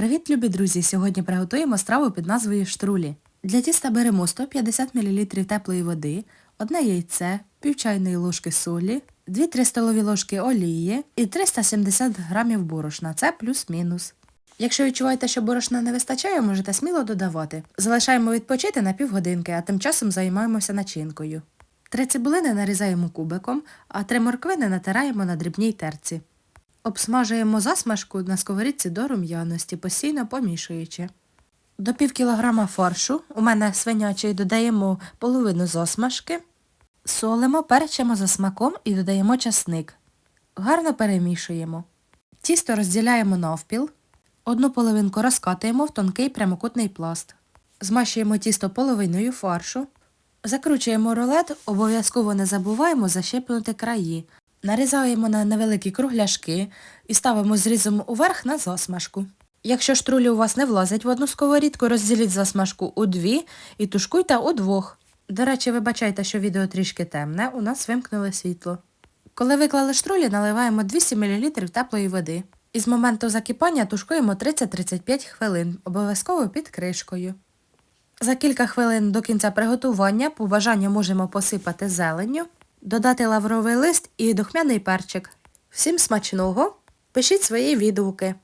Привіт, любі друзі! Сьогодні приготуємо страву під назвою штрулі. Для тіста беремо 150 мл теплої води, одне яйце, пів чайної ложки солі, 2-3 столові ложки олії і 370 г борошна. Це плюс-мінус. Якщо відчуваєте, що борошна не вистачає, можете сміло додавати. Залишаємо відпочити на півгодинки, а тим часом займаємося начинкою. Три цибулини нарізаємо кубиком, а три морквини натираємо на дрібній терці. Обсмажуємо засмажку на сковорідці до рум'яності, постійно помішуючи. До пів кілограма фаршу, у мене свинячий, додаємо половину засмажки, солимо, перчимо за смаком і додаємо часник. Гарно перемішуємо. Тісто розділяємо навпіл, одну половинку розкатуємо в тонкий прямокутний пласт. Змащуємо тісто половиною фаршу, закручуємо рулет, обов'язково не забуваємо защипнути краї. Нарізаємо на невеликі кругляшки і ставимо зрізом уверх на засмажку. Якщо штрулі у вас не влазять в одну сковорідку, розділіть засмажку у дві і тушкуйте у двох. До речі, вибачайте, що відео трішки темне, у нас вимкнули світло. Коли виклали штрулі, наливаємо 200 мл теплої води. І з моменту закипання тушкуємо 30-35 хвилин, обов'язково під кришкою. За кілька хвилин до кінця приготування по бажанню можемо посипати зеленню, додати лавровий лист і духмяний перчик. Всім смачного! Пишіть свої відгуки.